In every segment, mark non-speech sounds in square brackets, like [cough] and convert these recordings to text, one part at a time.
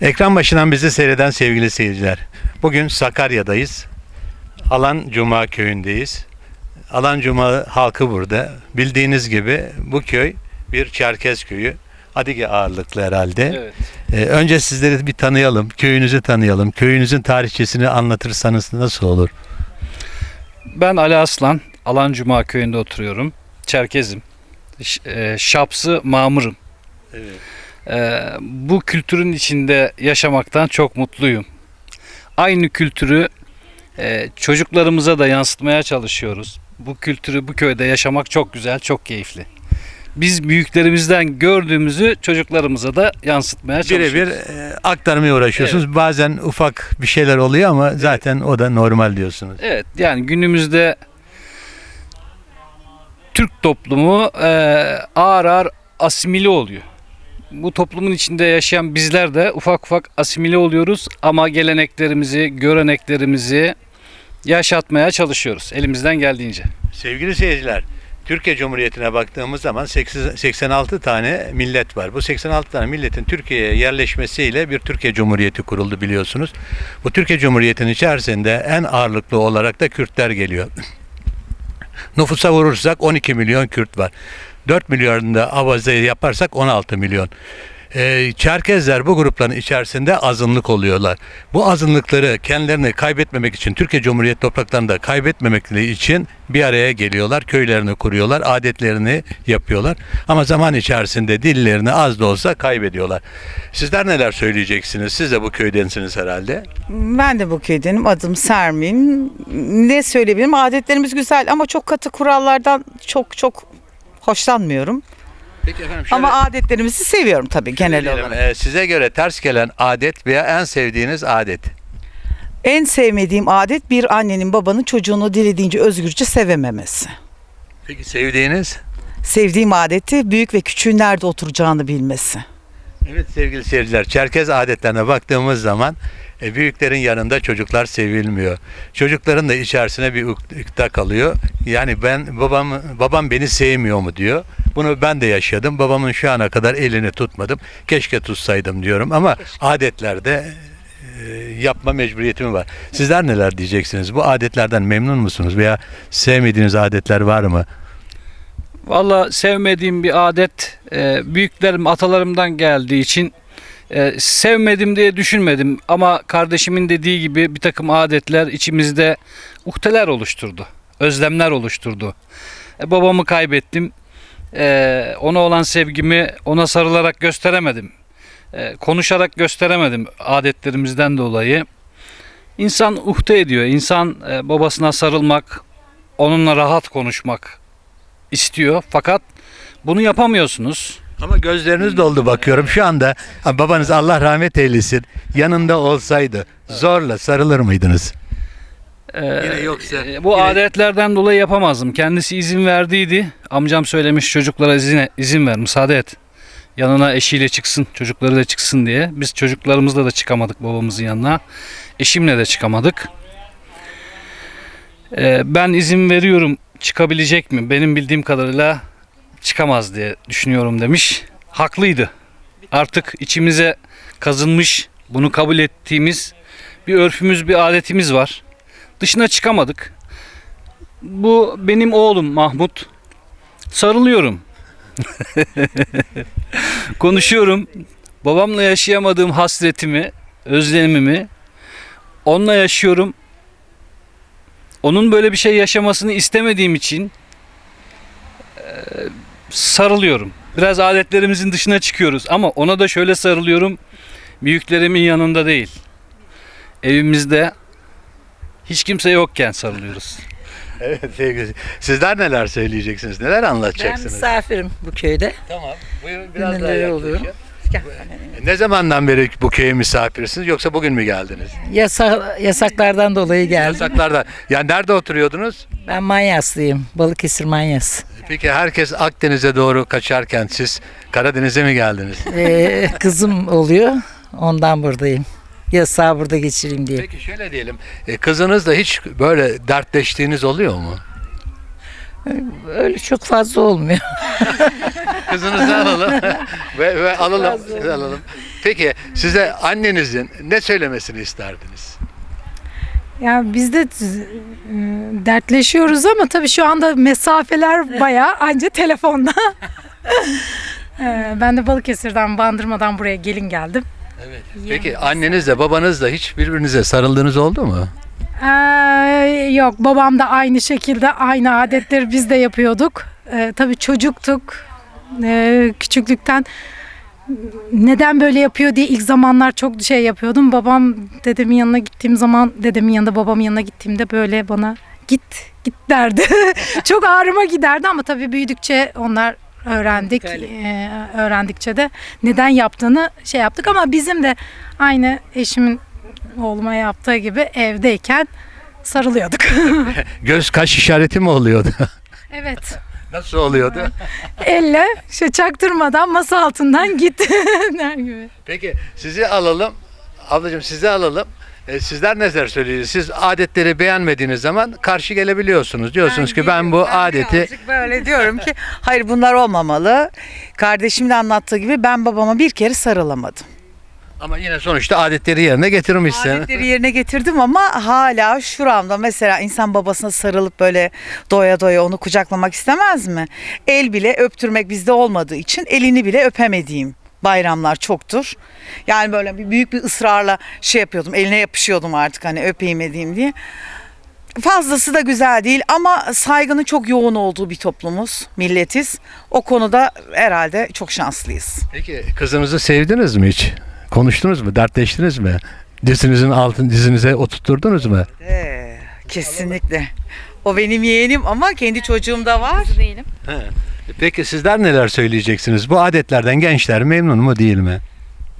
Ekran başından bizi seyreden sevgili seyirciler. Bugün Sakarya'dayız. Alan Cuma köyündeyiz. Alan Cuma halkı burada. Bildiğiniz gibi bu köy bir Çerkez köyü. Adige ağırlıklı herhalde. Evet. Ee, önce sizleri bir tanıyalım. Köyünüzü tanıyalım. Köyünüzün tarihçesini anlatırsanız nasıl olur? Ben Ali Aslan. Alan Cuma köyünde oturuyorum. Çerkezim. Ş- e, Şapsı Mamur'um. Evet. E, bu kültürün içinde yaşamaktan çok mutluyum. Aynı kültürü e, çocuklarımıza da yansıtmaya çalışıyoruz. Bu kültürü bu köyde yaşamak çok güzel, çok keyifli. Biz büyüklerimizden gördüğümüzü çocuklarımıza da yansıtmaya çalışıyoruz. Birebir e, aktarmaya uğraşıyorsunuz. Bazen ufak bir şeyler oluyor ama zaten o da normal diyorsunuz. Evet yani günümüzde Türk toplumu e, ağır ağır asimile oluyor. Bu toplumun içinde yaşayan bizler de ufak ufak asimile oluyoruz ama geleneklerimizi, göreneklerimizi yaşatmaya çalışıyoruz elimizden geldiğince. Sevgili seyirciler, Türkiye Cumhuriyeti'ne baktığımız zaman 80 86 tane millet var. Bu 86 tane milletin Türkiye'ye yerleşmesiyle bir Türkiye Cumhuriyeti kuruldu biliyorsunuz. Bu Türkiye Cumhuriyeti'nin içerisinde en ağırlıklı olarak da Kürtler geliyor. [laughs] Nüfusa vurursak 12 milyon Kürt var. 4 milyonda Avaza'yı yaparsak 16 milyon. Ee, Çerkezler bu grupların içerisinde azınlık oluyorlar. Bu azınlıkları kendilerini kaybetmemek için, Türkiye Cumhuriyeti topraklarında kaybetmemekleri için bir araya geliyorlar, köylerini kuruyorlar, adetlerini yapıyorlar. Ama zaman içerisinde dillerini az da olsa kaybediyorlar. Sizler neler söyleyeceksiniz? Siz de bu köydensiniz herhalde. Ben de bu köydenim. Adım Sermin. Ne söyleyebilirim? Adetlerimiz güzel ama çok katı kurallardan çok çok hoşlanmıyorum. Peki efendim Ama adetlerimizi seviyorum tabii genel olarak. e, size göre ters gelen adet veya en sevdiğiniz adet. En sevmediğim adet bir annenin babanın çocuğunu dilediğince özgürce sevememesi. Peki sevdiğiniz? Sevdiğim adeti büyük ve küçüğün nerede oturacağını bilmesi. Evet sevgili seyirciler, Çerkez adetlerine baktığımız zaman e, büyüklerin yanında çocuklar sevilmiyor. Çocukların da içerisine bir ıkta kalıyor. Yani ben babam babam beni sevmiyor mu diyor. Bunu ben de yaşadım. Babamın şu ana kadar elini tutmadım. Keşke tutsaydım diyorum ama adetlerde e, yapma mecburiyetimi var. Sizler neler diyeceksiniz? Bu adetlerden memnun musunuz veya sevmediğiniz adetler var mı? Valla sevmediğim bir adet e, büyüklerim atalarımdan geldiği için e, sevmedim diye düşünmedim ama kardeşimin dediği gibi bir takım adetler içimizde uhdeler oluşturdu. Özlemler oluşturdu. E, babamı kaybettim. E, ona olan sevgimi ona sarılarak gösteremedim. E, konuşarak gösteremedim adetlerimizden dolayı. İnsan uhde ediyor. İnsan e, babasına sarılmak, onunla rahat konuşmak istiyor. Fakat bunu yapamıyorsunuz. Ama gözleriniz doldu bakıyorum şu anda. Babanız Allah rahmet eylesin. Yanında olsaydı zorla sarılır mıydınız? Ee, Yine yoksa- e, bu yine- adetlerden dolayı yapamazdım. Kendisi izin verdiydi. Amcam söylemiş çocuklara izin, izin ver, müsaade et. Yanına eşiyle çıksın, çocukları da çıksın diye. Biz çocuklarımızla da çıkamadık babamızın yanına. Eşimle de çıkamadık. Ee, ben izin veriyorum, çıkabilecek mi? Benim bildiğim kadarıyla çıkamaz diye düşünüyorum demiş. Haklıydı. Artık içimize kazınmış, bunu kabul ettiğimiz bir örfümüz, bir adetimiz var dışına çıkamadık. Bu benim oğlum Mahmut. Sarılıyorum. [laughs] Konuşuyorum. Babamla yaşayamadığım hasretimi, özlemimi onunla yaşıyorum. Onun böyle bir şey yaşamasını istemediğim için eee, sarılıyorum. Biraz adetlerimizin dışına çıkıyoruz ama ona da şöyle sarılıyorum. Büyüklerimin yanında değil. Evimizde hiç kimse yokken sarılıyoruz. [laughs] Evet sevgili. Sizler neler söyleyeceksiniz? Neler Ben anlatacaksınız? misafirim bu köyde. Tamam. Buyurun biraz daha oluyor? yaklaşın. Ne zamandan beri bu köye misafirsiniz yoksa bugün mü geldiniz? Yasa, yasaklardan dolayı geldim. Yasaklarda. Yani nerede oturuyordunuz? Ben Manyaslıyım. Balıkesir Manyas. Peki herkes Akdeniz'e doğru kaçarken siz Karadeniz'e mi geldiniz? Ee, kızım oluyor. Ondan buradayım. Yasağı burada geçireyim diye. Peki şöyle diyelim. e, Kızınızla hiç böyle dertleştiğiniz oluyor mu? Öyle çok fazla olmuyor. [laughs] kızınızı alalım [laughs] ve, ve alalım, alalım. Peki size annenizin ne söylemesini isterdiniz? Ya biz de e, dertleşiyoruz ama tabii şu anda mesafeler bayağı anca telefonda. [laughs] E, ben de Balıkesir'den, Bandırma'dan buraya gelin geldim. Evet. Peki annenizle babanızla hiç birbirinize sarıldığınız oldu mu? Ee, yok babam da aynı şekilde aynı adetleri biz de yapıyorduk. Ee, tabii çocuktuk. Ee, küçüklükten neden böyle yapıyor diye ilk zamanlar çok şey yapıyordum. Babam dedemin yanına gittiğim zaman dedemin yanında babamın yanına gittiğimde böyle bana git git derdi. [laughs] çok ağrıma giderdi ama tabii büyüdükçe onlar öğrendik. Ee, öğrendikçe de neden yaptığını şey yaptık ama bizim de aynı eşimin oğluma yaptığı gibi evdeyken sarılıyorduk. [laughs] Göz kaş işareti mi oluyordu? evet. Nasıl oluyordu? [laughs] Elle şey çaktırmadan masa altından git [laughs] der gibi. Peki sizi alalım. Ablacığım sizi alalım. E, sizler neler söylüyorsunuz? Siz adetleri beğenmediğiniz zaman karşı gelebiliyorsunuz. Diyorsunuz ki ben bu adeti birazcık böyle diyorum ki hayır bunlar olmamalı. Kardeşimin de anlattığı gibi ben babama bir kere sarılamadım. Ama yine sonuçta adetleri yerine getirmişsin. Adetleri yerine getirdim ama hala şuramda mesela insan babasına sarılıp böyle doya doya onu kucaklamak istemez mi? El bile öptürmek bizde olmadığı için elini bile öpemediğim bayramlar çoktur. Yani böyle bir büyük bir ısrarla şey yapıyordum. Eline yapışıyordum artık hani öpeyim edeyim diye. Fazlası da güzel değil ama saygının çok yoğun olduğu bir toplumuz, milletiz. O konuda herhalde çok şanslıyız. Peki kızınızı sevdiniz mi hiç? Konuştunuz mu? Dertleştiniz mi? Dizinizin altın dizinize oturtturdunuz mu? Ee, kesinlikle. O benim yeğenim ama kendi çocuğum da var. değilim. Peki sizler neler söyleyeceksiniz? Bu adetlerden gençler memnun mu değil mi?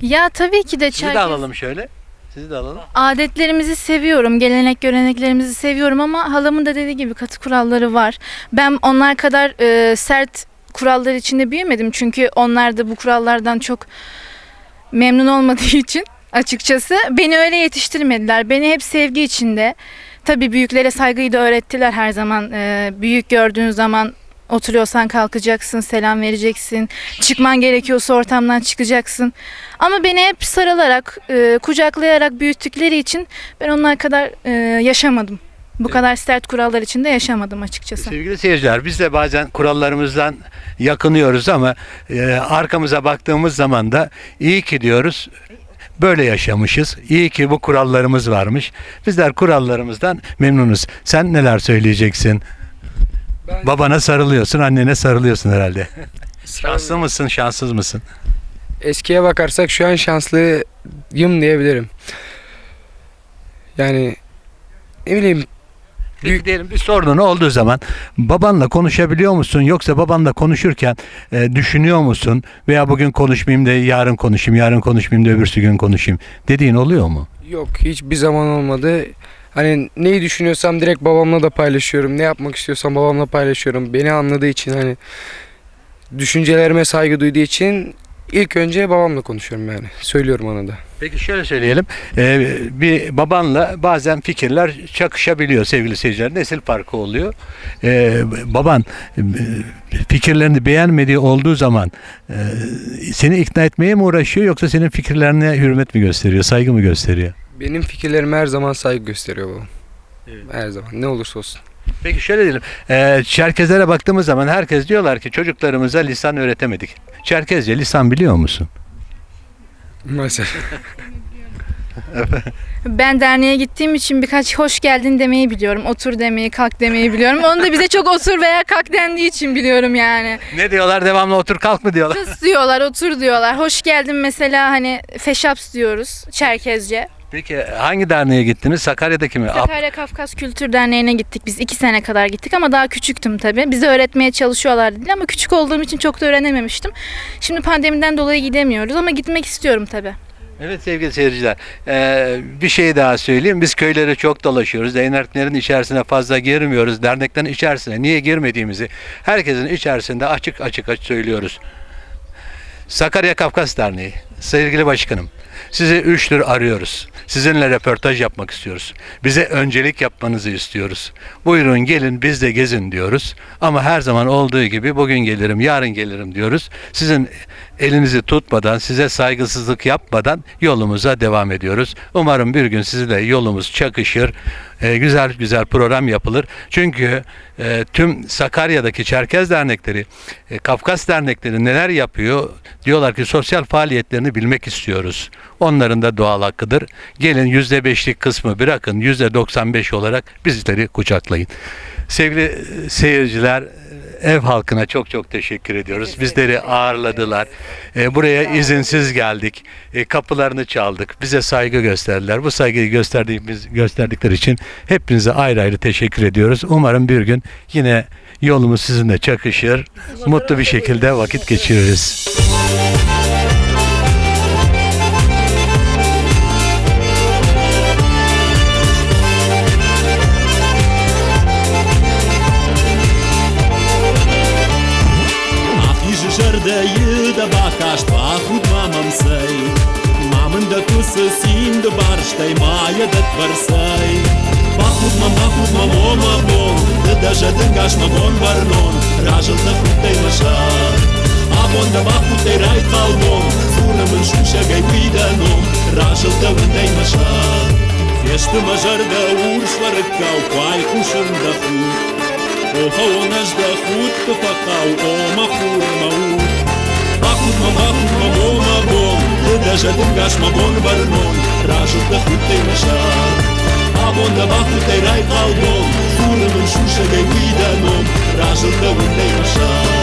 Ya tabii ki de Sizi de Çerkez alalım şöyle. Sizi de alalım. adetlerimizi seviyorum, gelenek göreneklerimizi seviyorum ama halamın da dediği gibi katı kuralları var. Ben onlar kadar e, sert kurallar içinde büyümedim çünkü onlar da bu kurallardan çok memnun olmadığı için açıkçası beni öyle yetiştirmediler. Beni hep sevgi içinde. Tabii büyüklere saygıyı da öğrettiler her zaman. E, büyük gördüğün zaman oturuyorsan kalkacaksın, selam vereceksin. Çıkman gerekiyorsa ortamdan çıkacaksın. Ama beni hep sarılarak, e, kucaklayarak büyüttükleri için ben onlar kadar e, yaşamadım. Bu kadar sert kurallar içinde yaşamadım açıkçası. Sevgili seyirciler biz de bazen kurallarımızdan yakınıyoruz ama e, arkamıza baktığımız zaman da iyi ki diyoruz böyle yaşamışız. İyi ki bu kurallarımız varmış. Bizler kurallarımızdan memnunuz. Sen neler söyleyeceksin? Ben- Babana sarılıyorsun, annene sarılıyorsun herhalde. [laughs] Şanslı mısın, şanssız mısın? Eskiye bakarsak şu an şanslıyım diyebilirim. Yani ne bileyim Peki diyelim bir sorunun olduğu zaman babanla konuşabiliyor musun yoksa babanla konuşurken e, düşünüyor musun veya bugün konuşmayayım da yarın konuşayım, yarın konuşmayayım da öbürsü gün konuşayım dediğin oluyor mu? yok hiçbir zaman olmadı. Hani neyi düşünüyorsam direkt babamla da paylaşıyorum. Ne yapmak istiyorsam babamla paylaşıyorum. Beni anladığı için hani düşüncelerime saygı duyduğu için ilk önce babamla konuşuyorum yani. Söylüyorum ona da. Peki şöyle söyleyelim. Ee, bir babanla bazen fikirler çakışabiliyor sevgili seyirciler. Nesil farkı oluyor. Ee, baban e, fikirlerini beğenmediği olduğu zaman e, seni ikna etmeye mi uğraşıyor yoksa senin fikirlerine hürmet mi gösteriyor, saygı mı gösteriyor? Benim fikirlerime her zaman saygı gösteriyor babam. Her zaman ne olursa olsun. Peki şöyle diyelim. Ee, Çerkezlere baktığımız zaman herkes diyorlar ki çocuklarımıza lisan öğretemedik. Çerkezce lisan biliyor musun? Maalesef. [laughs] Ben derneğe gittiğim için birkaç hoş geldin demeyi biliyorum. Otur demeyi, kalk demeyi biliyorum. Onu da bize çok otur veya kalk dendiği için biliyorum yani. Ne diyorlar? Devamlı otur kalk mı diyorlar? Tıs diyorlar, otur diyorlar. Hoş geldin mesela hani feşaps diyoruz Çerkezce. Peki hangi derneğe gittiniz? Sakarya'daki mi? Sakarya Kafkas Kültür Derneği'ne gittik. Biz iki sene kadar gittik ama daha küçüktüm tabii. Bize öğretmeye çalışıyorlar dediler ama küçük olduğum için çok da öğrenememiştim. Şimdi pandemiden dolayı gidemiyoruz ama gitmek istiyorum tabii. Evet sevgili seyirciler, eee, bir şey daha söyleyeyim. Biz köylere çok dolaşıyoruz. Derneklerin içerisine fazla girmiyoruz. Derneklerin içerisine niye girmediğimizi herkesin içerisinde açık açık açık söylüyoruz. Sakarya Kafkas Derneği. sevgili başkanım sizi üçtür arıyoruz. Sizinle röportaj yapmak istiyoruz. Bize öncelik yapmanızı istiyoruz. Buyurun gelin biz de gezin diyoruz. Ama her zaman olduğu gibi bugün gelirim, yarın gelirim diyoruz. Sizin elinizi tutmadan, size saygısızlık yapmadan yolumuza devam ediyoruz. Umarım bir gün sizle yolumuz çakışır. e, güzel güzel program yapılır. Çünkü e, tüm Sakarya'daki Çerkez dernekleri, e, Kafkas dernekleri neler yapıyor? Diyorlar ki sosyal faaliyetlerini bilmek istiyoruz. Onların da doğal hakkıdır. Gelin yüzde beşlik kısmı bırakın yüzde 95 olarak bizleri kucaklayın. Sevgili seyirciler, ev halkına çok çok teşekkür ediyoruz. Bizleri ağırladılar. E, buraya izinsiz geldik. E, kapılarını çaldık. Bize saygı gösterdiler. Bu saygıyı gösterdiğimiz gösterdikleri için hepinize ayrı ayrı teşekkür ediyoruz. Umarım bir gün yine yolumuz sizinle çakışır. Mutlu bir şekilde vakit geçiririz. găsim de barștei maie de tversei Bacus mă, bacus mă, mă, mă, bom De deja dângaș mă, bom, barnon Rajul de fructei mășa Abon de bacus te rai talbom Sunăm în șușe gai uide nom da de undei mășa Fiește măjar de urși fără cau Coai cu șum de O hăonaș da hut pe păcau O mă hur mă ut. Bacus mă, bacus bom даже дукаш мабон вармон Ражут да хутай машал Амон да бахутай рай халдон Хурым шушагай уйданом Ражут да хутай машал